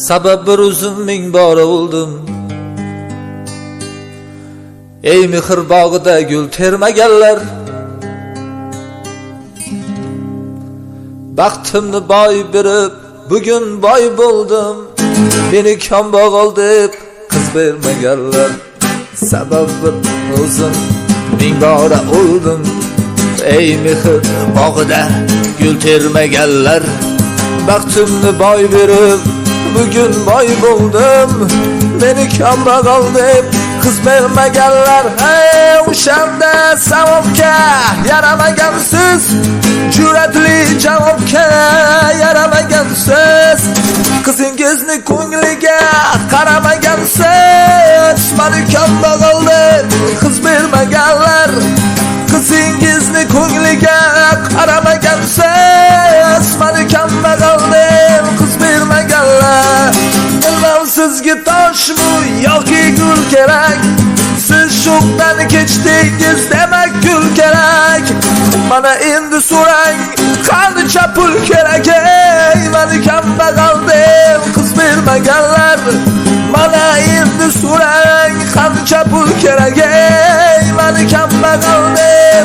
sabab bir uzun ming bora o'ldim ey mehr bog'ida gul termaganlar baxtimni boy berib bugun boy bo'ldim meni kambag'al deb qiz bermaganlar sabab bir o'zim ming bora o'ldim ey mehr bog'ida gul termaganlar baxtimni boy berib bugun boy bo'ldim meni kambag'al deb qiz bermaganlar hey o'shanda savobga yaramagansiz jur'atli javobga yaramagansiz qizingizni ko'ngliga qaramagansiz mani kambag'al deb qiz bermaganlar qizingizni ko'ngliga qaramagansiz sizga toshmi yoki gul kerak siz shokdan kechdingiz demak gul kerak mana endi so'rang qancha pul kerak ey mani kambag'al deb qiz bermaganlar mana endi so'rang qancha pul kerak ey mani kambag'al deb